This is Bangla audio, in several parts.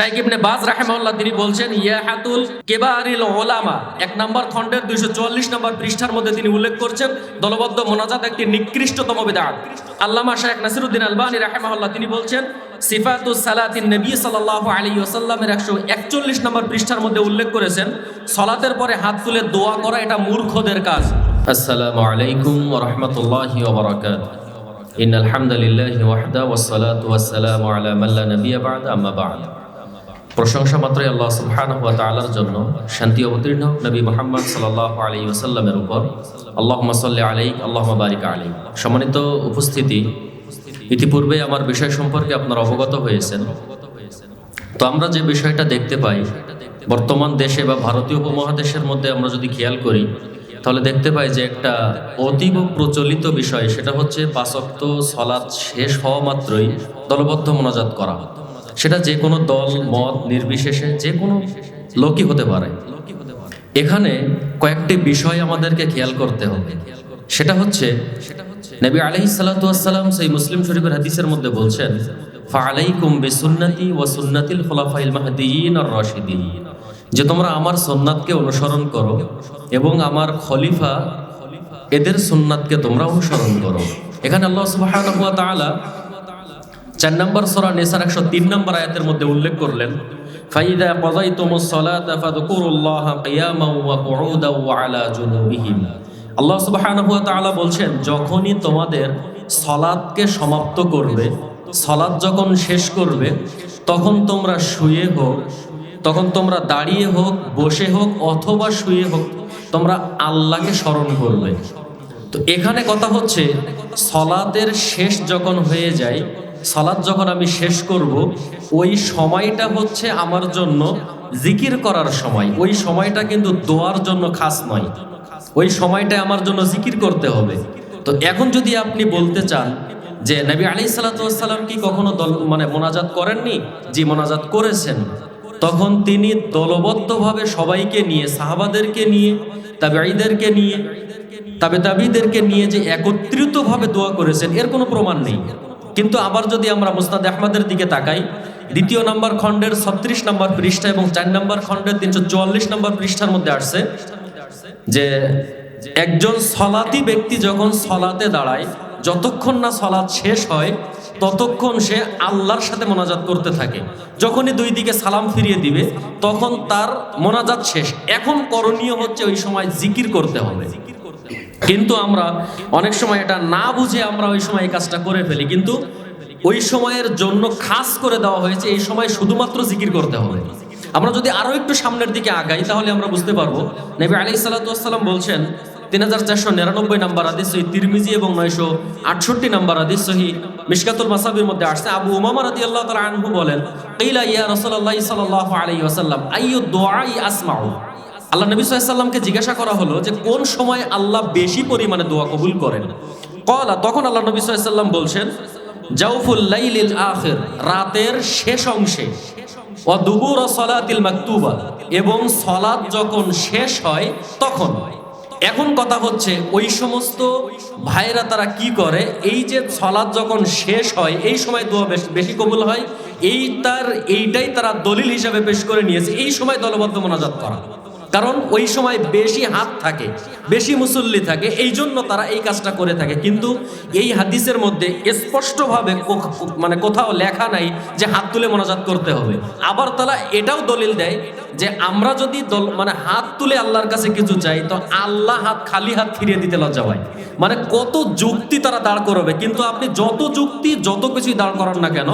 শাইক ইবনে বাজ রাহেমাল্লাহ তিনি বলছেন ইয়াহাতুল কেবারিল ওলামা। এক নম্বর খণ্ডের দুইশো চুয়াল্লিশ নম্বর পৃষ্ঠার মধ্যে তিনি উল্লেখ করছেন, দলবদ্ধ মোনাজাত একটি নিকৃষ্টতম বিদাত। আল্লামা শাহেখ নাসিরুদ্দিন আলবানী রাহেমাল্লাহ তিনি বলছেন, সিফাতুস সালাতিন নবী সাল্লাল্লাহু আলাইহি ওয়াসাল্লামের একশো একচল্লিশ নম্বর পৃষ্ঠার মধ্যে উল্লেখ করেছেন, সলাতের পরে হাত তুলে দোয়া করা এটা মূর্খদের কাজ। আসসালামু আলাইকুম রাহমাতুল্লাহি ওয়া বারাকাতুহু ইন আলহামদুলিল্লাহি ওয়াহদা ওয়াসসালাতু ওয়াসসালামু আলা মান লা নাবিয়্যা বা'দা, আম্মা বা'দ। প্রশংসা মাত্রই আল্লাহ সুবহানাহু ওয়া তাআলার জন্য। শান্তি অবতীর্ণ নবী মুহাম্মদ সাল্লাল্লাহু আলাইহি ওয়াসাল্লামের উপর। আল্লাহ সাল্লি আলাইহি আল্লাহ বারিক আলী সম্মানিত উপস্থিতি, ইতিপূর্বে আমার বিষয় সম্পর্কে আপনারা অবগত হয়েছেন। তো আমরা যে বিষয়টা দেখতে পাই, বর্তমান দেশে বা ভারতীয় উপমহাদেশের মধ্যে আমরা যদি খেয়াল করি, তাহলে দেখতে পাই যে একটা অতীব প্রচলিত বিষয়, সেটা হচ্ছে পাঁচক্ত সলাৎ শেষ হওয়া মাত্রই দলবদ্ধ মোনাজাত করা। সেটা যে কোনো দল মত নির্বিশেষে যে কোনো লোকই হতে পারে। এখানে কয়েকটি বিষয় আমাদেরকে খেয়াল করতে হবে। সেটা হচ্ছে নবী আলহি সাল্লাম সেই মুসলিম শরীফের হাদিসের মধ্যে বলছেন ফালাইকুম বিসুন্নতি ওয়া সুন্নাতিল খুলাফাইল মাহদিয়িন আর রাশিদিন। যে তোমরা আমার সুন্নাতকে অনুসরণ করো এবং আমার খলিফা এদের সুন্নাতকে তোমরা অনুসরণ করো। এখানে আল্লাহ তাআলা চার নম্বর সূরা নিসার 103 নম্বর আয়াতের মধ্যে উল্লেখ করলেন, ফাইদা কযাইতুমুস সালাতা ফাযকুরুল্লাহা কিয়ামান ওয়া কুউদান ওয়া আলা জুনুবিহিম। আল্লাহ সুবহানাহু ওয়া তাআলা বলছেন, যখনই তোমাদের সলাদকে সমাপ্ত করবে, সলাদ যখন শেষ করবে, তখন তোমরা শুয়ে হোক, তখন তোমরা দাঁড়িয়ে হোক, বসে হোক, অথবা শুয়ে হোক, তোমরা আল্লাহকে স্মরণ করবে। তো এখানে কথা হচ্ছে সলাতের শেষ যখন হয়ে যায় সলাদ যখন আমি শেষ করব, ওই সময়টা হচ্ছে আমার জন্য জিকির করার সময়। ওই সময়টা কিন্তু দোয়ার জন্য খাস নয়। ওই সময়টা আমার জন্য জিকির করতে হবে। তো এখন যদি আপনি বলতে চান যে নবী আলি সাল্লাতাম কি কখনো দল মানে মোনাজাত করেননি? যে মোনাজাত করেছেন। তখন তিনি দলবদ্ধভাবে সবাইকে নিয়ে, সাহাবাদেরকে নিয়ে, তাবেঈদেরকে নিয়ে, তাবে তাবিদেরকে নিয়ে যে একত্রিতভাবে দোয়া করেছেন, এর কোনো প্রমাণ নেই। কিন্তু আবার যদি আমরা মুস্তাদ আহমদের দিকে তাকাই, দ্বিতীয় নম্বর খণ্ডের ছত্রিশ নম্বর পৃষ্ঠা এবং চার নম্বর খণ্ডের তিনশো চুয়াল্লিশ নম্বর পৃষ্ঠার মধ্যে আসছে যে একজন সলাতি ব্যক্তি যখন সলাতে দাঁড়ায়, যতক্ষণ না সলাৎ শেষ হয়, ততক্ষণ সে আল্লাহর সাথে মোনাজাত করতে থাকে। যখনই দুই দিকে সালাম ফিরিয়ে দিবে, তখন তার মোনাজাত শেষ। এখন করণীয় হচ্ছে ওই সময় জিকির করতে হবে। কিন্তু আমরা অনেক সময় এটা না বুঝে আমরা ওই সময় এই কাজটা করে ফেলি। কিন্তু ওই সময়ের জন্য খাস করে দেওয়া হয়েছে, এই সময় শুধুমাত্র জিকির করতে হবে। আমরা যদি আরও একটু সামনের দিকে আগাই, তাহলে আমরা বুঝতে পারব। নবী আলি সাল্লাম বলছেন, তিন হাজার চারশো নিরানব্বই নাম্বার আদিস সহি তিরমিজি এবং নয়শো আটষট্টি নাম্বার আদিস সহি মিশকাতুল মাসাবির মধ্যে আসছে। আবু উমামা রাদি আল্লাহ তালা আনহু বলেন ইলা ইয়া রসল্লাহ সাল্লাহ আলাই ওয়াসাল্লাম আইয়ু দোয়াই আসমাউ? আল্লাহ নবী সাল্লামকে জিজ্ঞাসা করা হলো যে কোন সময় আল্লাহ বেশি পরিমাণে দোয়া কবুল করেন? কলা, তখন আল্লাহ নবী সাল্লাম বলছেন, জাউফুল লাইলিল আখির রাতের শেষ অংশে। ও দুবুর সলাতিল মাকতুবা, এবং সলাদ যখন শেষ হয়, তখন। এখন কথা হচ্ছে, ওই সমস্ত ভাইরা তারা কি করে? এই যে সলাদ যখন শেষ হয়, এই সময় দোয়া বেশি কবুল হয়। এই তার, এইটাই তারা দলিল হিসাবে পেশ করে নিয়েছে। এই সময় দলবদ্ধ মোনাজাত করা। কারণ ওই সময় বেশি হাত থাকে, বেশি মুসল্লি থাকে, এই জন্য তারা এই কাজটা করে থাকে। কিন্তু এই হাদিসের মধ্যে স্পষ্টভাবে মানে কোথাও লেখা নাই যে হাত তুলে মোনাজাত করতে হবে। আবার তারা এটাও দলিল দেয় যে আমরা যদি দল মানে হাত তুলে আল্লাহর কাছে কিছু চাই, তো আল্লাহ হাত, খালি হাত ফিরিয়ে দিতে লজ্জা হয় মানে কত যুক্তি তারা দাঁড় করবে, কিন্তু আপনি যত যুক্তি, যত কিছুই দাঁড় করান না কেন,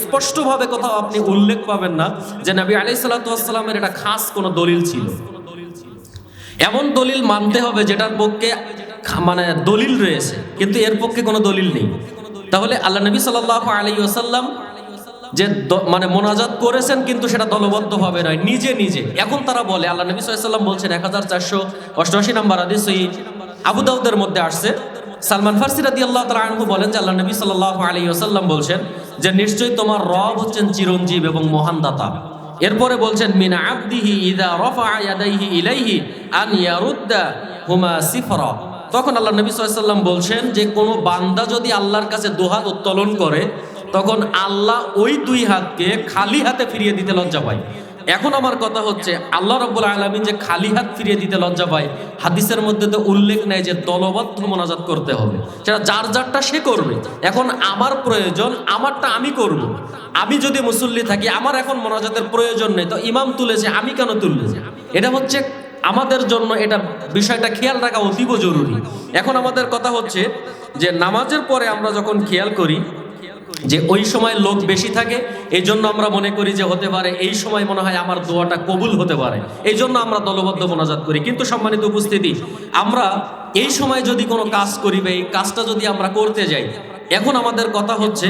স্পষ্টভাবে কোথাও আপনি উল্লেখ পাবেন না যে নবী আলি সাল্লাতামের এটা খাস কোনো দলিল ছিল। এমন দলিল মানতে হবে যেটার পক্ষে মানে দলিল রয়েছে, কিন্তু এর পক্ষে কোনো দলিল নেই। তাহলে আল্লাহ নবী সাল আলী ওসাল্লাম যে মানে মোনাজাত করেছেন, কিন্তু সেটা দলবদ্ধভাবে নয়, নিজে নিজে। এখন তারা বলে, আল্লাহ নবী সাল্লাম বলছেন এক হাজার চারশো অষ্টআশি নাম্বার আদিস ওই আবু দাউদের মধ্যে আসছে। সালমান ফার্সি রাদি আল্লাহ তালা বলেন যে আল্লাহ নবী সাল্লাহ আলী ওসাল্লাম বলছেন যে, নিশ্চয়ই তোমার রব হচ্ছেন চিরঞ্জীব এবং মহান দাতা। এরপরে বলছেন, মিনা আবদিহি ইদা রফা ইয়াদাইহি ইলাইহি আন ইয়ারুদ্দা হুমা সিফরা। তখন আল্লাহ নবী সাল্লাম বলছেন যে, কোনো বান্দা যদি আল্লাহর কাছে দোহাত উত্তোলন করে, তখন আল্লাহ ওই দুই হাতকে খালি হাতে ফিরিয়ে দিতে লজ্জা পায়। এখন আমার কথা হচ্ছে, আল্লাহ রব্বুল আলমিন যে খালি হাত ফিরিয়ে দিতে লজ্জা পায়, হাদিসের মধ্যে তো উল্লেখ নেই যে দলবদ্ধ মোনাজাত করতে হবে। সেটা যার যারটা সে করবে। এখন আমার প্রয়োজন, আমারটা আমি করব। আমি যদি মুসল্লি থাকি, আমার এখন মোনাজাতের প্রয়োজন নেই, তো ইমাম তুলেছে, আমি কেন তুলব? এটা হচ্ছে আমাদের জন্য এটা বিষয়টা খেয়াল রাখা অতীব জরুরি। এখন আমাদের কথা হচ্ছে যে নামাজের পরে আমরা যখন খেয়াল করি যে ওই সময় লোক বেশি থাকে এই জন্য আমরা মনে করি যে হতে পারে এই সময় মনে হয় আমার দোয়াটা কবুল হতে পারে। এই জন্য আমরা দলবদ্ধ মোনাজাত করি। কিন্তু সম্মানিত উপস্থিতি, আমরা এই সময় যদি কোনো কাজ করি বা এই কাজটা যদি আমরা করতে যাই, এখন আমাদের কথা হচ্ছে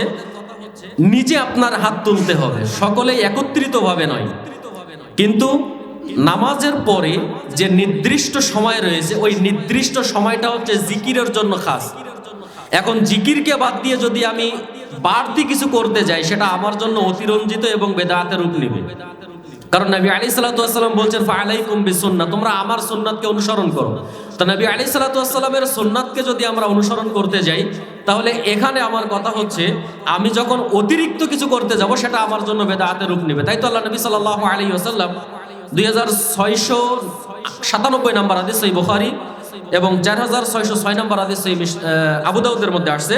নিজে আপনার হাত তুলতে হবে। সকলেই একত্রিতভাবে নয়। কিন্তু নামাজের পরে যে নির্দিষ্ট সময় রয়েছে, ওই নির্দিষ্ট সময়টা হচ্ছে জিকিরের জন্য খাস। এখন জিকিরকে বাদ দিয়ে যদি আমি বাড়তি কিছু করতে যাই, সেটা আমার জন্য অতিরঞ্জিত এবং বেদাতের রূপ নেবে। কারণ নবী আলী সাল্লাতাম বলছেন ফালাইকুম বিসুন্না তোমরা আমার সুন্নাতকে অনুসরণ করো। তো নবী আলী সাল্লাতামের সুন্নাতকে যদি আমরা অনুসরণ করতে যাই, তাহলে এখানে আমার কথা হচ্ছে, আমি যখন অতিরিক্ত কিছু করতে যাব, সেটা আমার জন্য বেদাতের রূপ নেবে। তাই তো আল্লাহ নবী সাল্লাহ আলী আসাল্লাম দুই হাজার ছয়শো সাতানব্বই নাম্বার এবং চার হাজার ছয়শো ছয় নম্বর আদিস এই আবুদাউদের মধ্যে আসছে।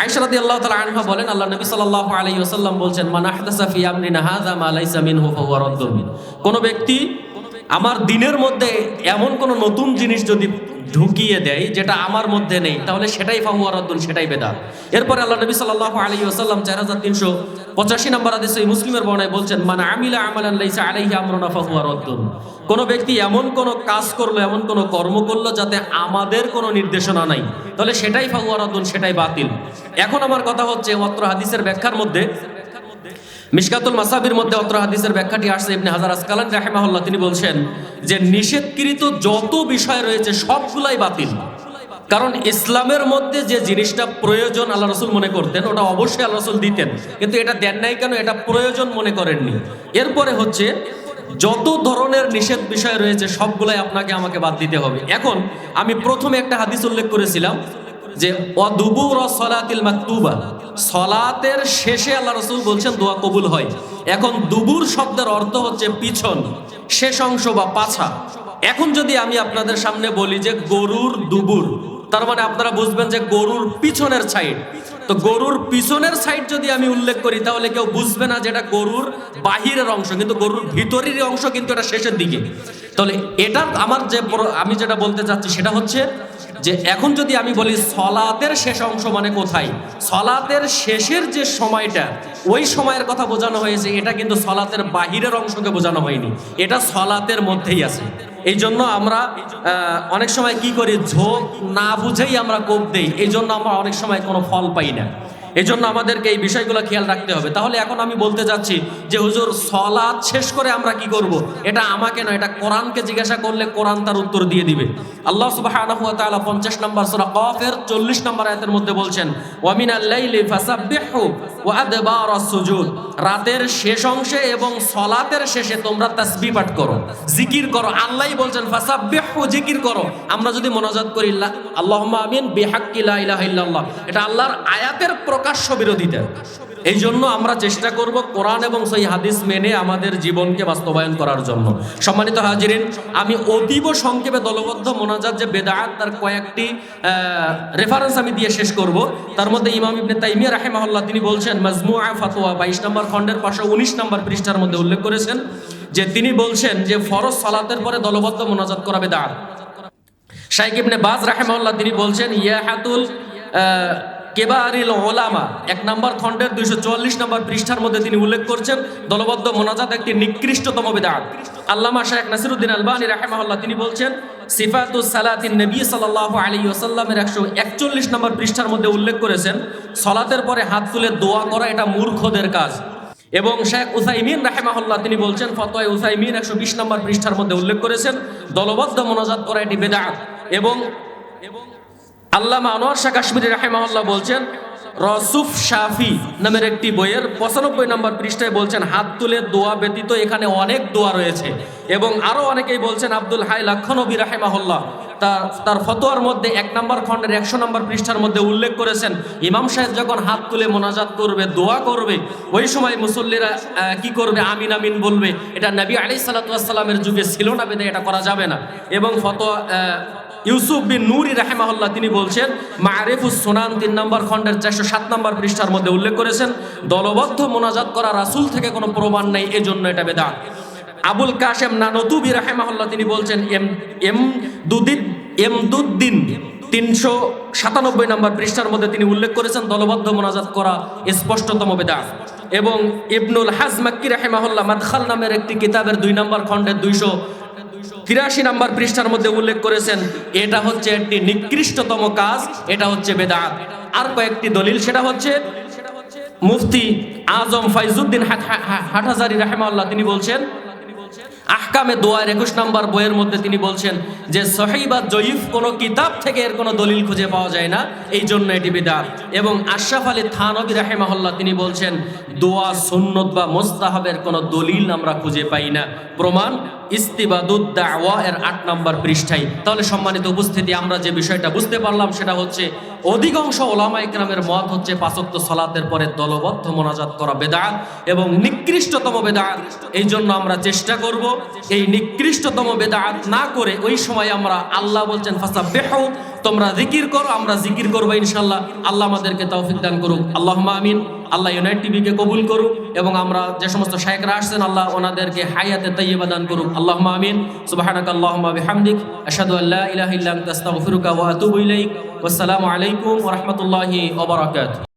আয়েশা রাদিয়াল্লাহু তাআলা আনহা বলেন আল্লাহ নবী সাল্লাল্লাহু আলাইহি ওয়াসাল্লাম বলছেন, মান আহদাসা ফি আমরিনা মা লাইসা মিনহু ফাহুয়া রাদ্দুন কোন ব্যক্তি আমার দিনের মধ্যে এমন কোন নতুন জিনিস যদি ঢুকিয়ে দেয়, যেটা আমার মধ্যে নেই, তাহলে সেটাই ফাহুয়া রাদ্দুন, সেটাই বেদাত। এরপরে আল্লাহ নবী সাল্লাল্লাহু আলাইহি ওয়াসাল্লাম 4385 নম্বর হাদিসে এই মুসলিমের বর্ণনায় বলছেন, মান আমিলা আমালান লাইসা আলাইহি আমরুনা ফাহুয়া রাদ্দুন। কোন ব্যক্তি এমন কোন কাজ করল, এমন কোন কর্ম করল, যাতে আমাদের কোনো নির্দেশনা নাই, তাহলে সেটাই ফাহুয়া রাদ্দুন, সেটাই বাতিল। এখন আমার কথা হচ্ছে, অত্র হাদিসের ব্যাখ্যার মধ্যে মিশকাতুল মাসাবির মধ্যে অত্র হাদিসের ব্যাখ্যাটি আসছে, ইবনে হাজার আসকালান রাহেমাহুল্লাহ, তিনি বলছেন যে নিষেধকৃত যত বিষয় রয়েছে সবগুলাই বাতিল। কারণ ইসলামের মধ্যে যে জিনিসটা প্রয়োজন, আল্লাহ রসুল মনে করতেন, ওটা অবশ্যই আল্লাহ রসুল দিতেন। কিন্তু এটা দেন নাই কেন? এটা প্রয়োজন মনে করেননি। এরপরে হচ্ছে, যত ধরনের নিষেধ বিষয় রয়েছে, সবগুলাই আপনাকে আমাকে বাদ দিতে হবে। এখন আমি প্রথমে একটা হাদিস উল্লেখ করেছিলাম যে অদুবুর সলাতিল মাকতুবা, সলাতের শেষে আল্লাহ রসুল বলছেন, দোয়া কবুল হয়। এখন দুবুর শব্দের অর্থ হচ্ছে পিছন, শেষ অংশ বা পাছা। এখন যদি আমি আপনাদের সামনে বলি যে গরুর দুবুর, তার মানে আপনারা বুঝবেন যে গরুর পিছনের সাইড। তো গরুর পিছনের সাইড যদি আমি উল্লেখ করি, তাহলে কেউ বুঝবে না যেটা গরুর বাহিরের অংশ, কিন্তু গরুর ভিতরের অংশ কিন্তু এটা শেষের দিকে। তাহলে এটা আমার যে আমি যেটা বলতে চাচ্ছি সেটা হচ্ছে যে এখন যদি আমি বলি সলাতের শেষ অংশ মানে কোথায়? সলাতের শেষের যে সময়টা, ওই সময়ের কথা বোঝানো হয়েছে, এটা কিন্তু সলাতের বাহিরের অংশকে বোঝানো হয়নি। এটা সলাতের মধ্যেই আছে। এই জন্য আমরা অনেক সময় কি করি? ঝোঁক না বুঝেই আমরা কোপ দেই। এই জন্য আমরা অনেক সময় কোনো ফল পাই না। এই জন্য আমাদেরকে এই বিষয়গুলো খেয়াল রাখতে হবে। তাহলে এখন আমি বলতে যাচ্ছি যে, হুজুর সলাদ শেষ করে আমরা কি করব। এটা আমাকে নয়, এটা কোরআনকে জিজ্ঞাসা করলে কোরআন তার উত্তর দিয়ে দিবে। আল্লাহ তাআলা 50 নম্বর সূরা কফের 40 নম্বর আয়াতের মধ্যে বলছেন, ওয়া মিনাল লাইলি ফাসাব্বিহু ওয়া আদবারাস সুজুদ। রাতের শেষ অংশে এবং সলাতের শেষে তোমরা তাসবিহ পাঠ করো, জিকির করো। আল্লাহ বলছেন জিকির করো। আমরা যদি মোনাজাত করি আল্লাহ আমিন, বিহাক্কি লা এটা আল্লাহর আয়াতের প্রকাশ্য বিরোধিতা। এই জন্য আমরা চেষ্টা করব কোরআন এবং সেই হাদিস মেনে আমাদের জীবনকে বাস্তবায়ন করার জন্য। সম্মানিত হাজিরিন, আমি অতীব সংক্ষেপে দলবদ্ধ মোনাজাত যে বেদায়াত তার কয়েকটি রেফারেন্স আমি দিয়ে শেষ করব। তার মধ্যে ইমাম ইবনে তাইমিয়া রাহেমাহুল্লাহ তিনি বলছেন, মাজমুআ ফাতোয়া বাইশ নম্বর খণ্ডের পাঁচশো উনিশ নম্বর পৃষ্ঠার মধ্যে উল্লেখ করেছেন যে তিনি বলছেন যে ফরজ সালাতের পরে দলবদ্ধ মোনাজাত করা বেদায়াত শাইখ ইবনে বাজ রাহেমাল্লাহ তিনি বলছেন, ইয়াহাতুল কেবারিল ওলামা, এক নম্বর খণ্ডের দুইশো চুয়াল্লিশ নম্বর পৃষ্ঠার মধ্যে তিনি উল্লেখ করছেন, দলবদ্ধ মোনাজাত একটি নিকৃষ্টতম বেদাত। আল্লামা শাহেখ নাসিরুদ্দিন আলবানী রাহেমাল্লাহ তিনি বলছেন, সিফাতুস সালাতিন নবী সাল্লাল্লাহু আলাইহি ওয়াসাল্লামের একশো একচল্লিশ নম্বর পৃষ্ঠার মধ্যে উল্লেখ করেছেন, সলাতের পরে হাত তুলে দোয়া করা এটা মূর্খদের কাজ। এবং শেখ উসাইমিন রাহেমাহুল্লাহ তিনি বলছেন, ফতোয় উসাইমিন একশো বিশ নম্বর পৃষ্ঠার মধ্যে উল্লেখ করেছেন, দলবদ্ধ মোনাজাত করা এটি বেদাত। এবং আল্লামা আনোয়ার শাহ কাশ্মীরি রাহেমাহুল্লাহ বলছেন, রসুফ শাফি নামের একটি বইয়ের পঁচানব্বই নম্বর পৃষ্ঠায় বলছেন, হাত তুলে দোয়া ব্যতীত এখানে অনেক দোয়া রয়েছে। এবং আরও অনেকেই বলছেন, আব্দুল হাই লক্ষণবী রাহেমাহুল্লাহ তার তার ফতোয়ার মধ্যে এক নম্বর খণ্ডের একশো নম্বর পৃষ্ঠার মধ্যে উল্লেখ করেছেন, ইমাম সাহেব যখন হাত তুলে মোনাজাত করবে, দোয়া করবে, ওই সময় মুসল্লিরা কি করবে? আমিন আমিন বলবে। এটা নবী আলি সাল্লাতামের যুগে ছিল না বেদে এটা করা যাবে না। এবং ফতোয়া ইউসুফ বিন নুরি রাহেমাহুল্লাহ তিনি বলছেন, মারিফুস সোনান তিন নম্বর খণ্ডের চারশো সাত নম্বর পৃষ্ঠার মধ্যে উল্লেখ করেছেন, দলবদ্ধ মোনাজাত করা রাসূল থেকে কোনো প্রমাণ নেই, এজন্য এটা বেদাত। আবুল কাশেম নানতুবি রাহেমাহুল্লাহ তিনি বলছেন, এম এম দুদিন এমদুদ্দিন তিনশো সাতানব্বই নম্বর পৃষ্ঠার মধ্যে তিনি উল্লেখ করেছেন, দলবদ্ধ মোনাজাত করা স্পষ্টতম বেদাত। এবং ইবনুল হাজ মাক্কি রাহেমাহুল্লাহ মাদখাল নামের একটি কিতাবের দুই নম্বর খণ্ডের দুইশো তিরাশি নাম্বার পৃষ্ঠার মধ্যে উল্লেখ করেছেন, এটা হচ্ছে একটি নিকৃষ্টতম কাজ, এটা হচ্ছে বেদাত। আর কয়েকটি দলিল, সেটা হচ্ছে মুফতি আজম ফাইজুদ্দিন হাটহাজারি রাহেমাল্লাহ তিনি বলছেন, আহকামে দোয়ার একুশ নম্বর বইয়ের মধ্যে তিনি বলছেন যে সহি বা জয়ীফ কোনো কিতাব থেকে এর কোনো দলিল খুঁজে পাওয়া যায় না, এই জন্য এটি বিদাত। এবং আশরাফ আলী থানবী রাহেমাহুল্লাহ, তিনি বলছেন, দোয়া সুন্নত বা মোস্তাহাবের কোনো দলিল আমরা খুঁজে পাই না। প্রমাণ ইস্তিবাদুদ্দাওয়া এর আট নম্বর পৃষ্ঠায়। তাহলে সম্মানিত উপস্থিতি, আমরা যে বিষয়টা বুঝতে পারলাম সেটা হচ্ছে, অধিকাংশ ওলামা ইকরামের মত হচ্ছে পাঁচক্ত সলাতের পরে দলবদ্ধ মোনাজাত করা বেদাত এবং নিকৃষ্টতম বেদাত এই জন্য আমরা চেষ্টা করব, এই নিকৃষ্টতম বেদাত না করে ওই সময় আমরা আল্লাহ বলছেন ফাঁসা বেহু তোমরা জিকির করো, আমরা জিকির করব ইনশাল্লাহ। আল্লাহ আমাদেরকে তৌফিক দান করুক। আল্লাহ আমিন। আল্লাহ ইউনাইট টিভিকে কবুল করুক এবং আমরা যে সমস্ত শায়করা আসছেন, আল্লাহ ওনাদেরকে হায়াতে তৈবা দান করুক। আল্লাহ আমিন। সুবাহানাক আল্লাহ বিহামদিক। আশহাদু আল্লা ইলাহ ইল্লা আনতা আস্তাগফিরুকা ওয়া আতুবু আলাইকুম ওয়া